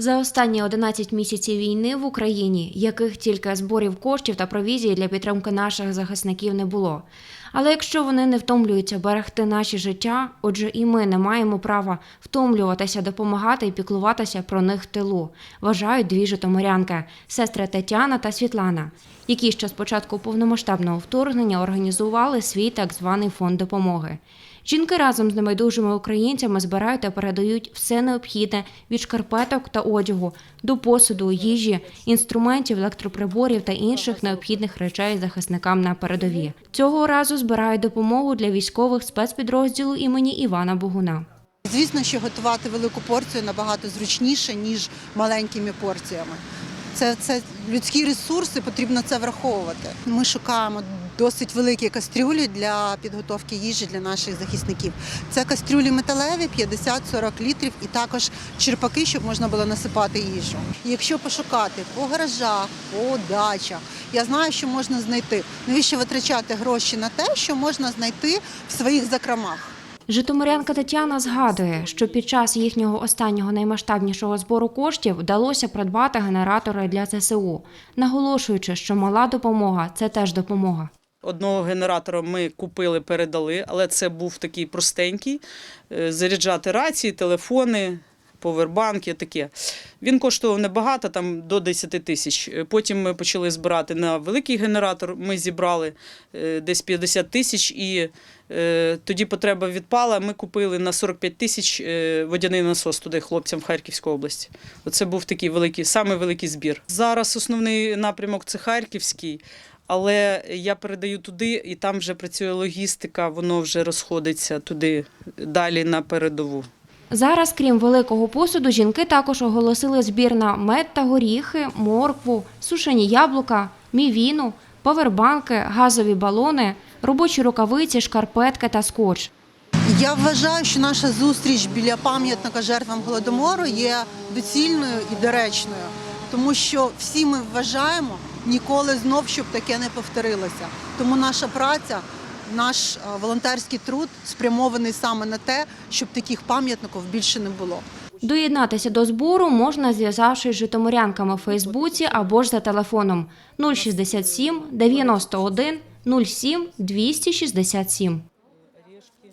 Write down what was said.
За останні 11 місяців війни в Україні, яких тільки зборів коштів та провізії для підтримки наших захисників не було. Але якщо вони не втомлюються берегти наші життя, отже, і ми не маємо права втомлюватися, допомагати і піклуватися про них в тилу, вважають дві житомирянки – сестри Тетяна та Світлана, які ще з початку повномасштабного вторгнення організували свій так званий фонд допомоги. Жінки разом з небайдужими українцями збирають та передають все необхідне від шкарпеток та одягу до посуду, їжі, інструментів, електроприборів та інших необхідних речей захисникам на передові. Цього разу збирають допомогу для військових спецпідрозділу імені Івана Богуна. Звісно, що готувати велику порцію набагато зручніше, ніж маленькими порціями. Це, це людські ресурси, потрібно це враховувати. Ми шукаємо досить великі кастрюлі для підготовки їжі для наших захисників. Це кастрюлі металеві, 50-40 літрів, і також черпаки, щоб можна було насипати їжу. Якщо пошукати по гаражах, по дачах, я знаю, що можна знайти. Навіщо витрачати гроші на те, що можна знайти в своїх закромах? Житомирянка Тетяна згадує, що під час їхнього останнього наймасштабнішого збору коштів вдалося придбати генератори для ЗСУ, наголошуючи, що мала допомога це теж допомога. Одного генератора ми купили, передали, але це був такий простенький. Е, Заряджати рації, телефони, повербанки, таке. Він коштував небагато, там до 10 тисяч. Е, Потім ми почали збирати на великий генератор. Ми зібрали е, десь 50 тисяч, і тоді потреба відпала. Ми купили на 45 тисяч водяний насос туди хлопцям в Харківській області. Оце був такий великий, самий великий збір. Зараз основний напрямок це Харківський. Але я передаю туди, і там вже працює логістика, воно вже розходиться туди далі на передову. Зараз, крім великого посуду, жінки також оголосили збір на мед та горіхи, моркву, сушені яблука, мівіну, повербанки, газові балони, робочі рукавиці, шкарпетки та скотч. Я вважаю, що наша зустріч біля пам'ятника жертвам голодомору є доцільною і доречною, тому що всі ми вважаємо ніколи знов, щоб таке не повторилося. Тому наша праця, наш е, волонтерський труд спрямований саме на те, щоб таких пам'ятників більше не було. Доєднатися до збору можна, зв'язавшись з житомирянками в Фейсбуці або ж за телефоном 067 91 07 267.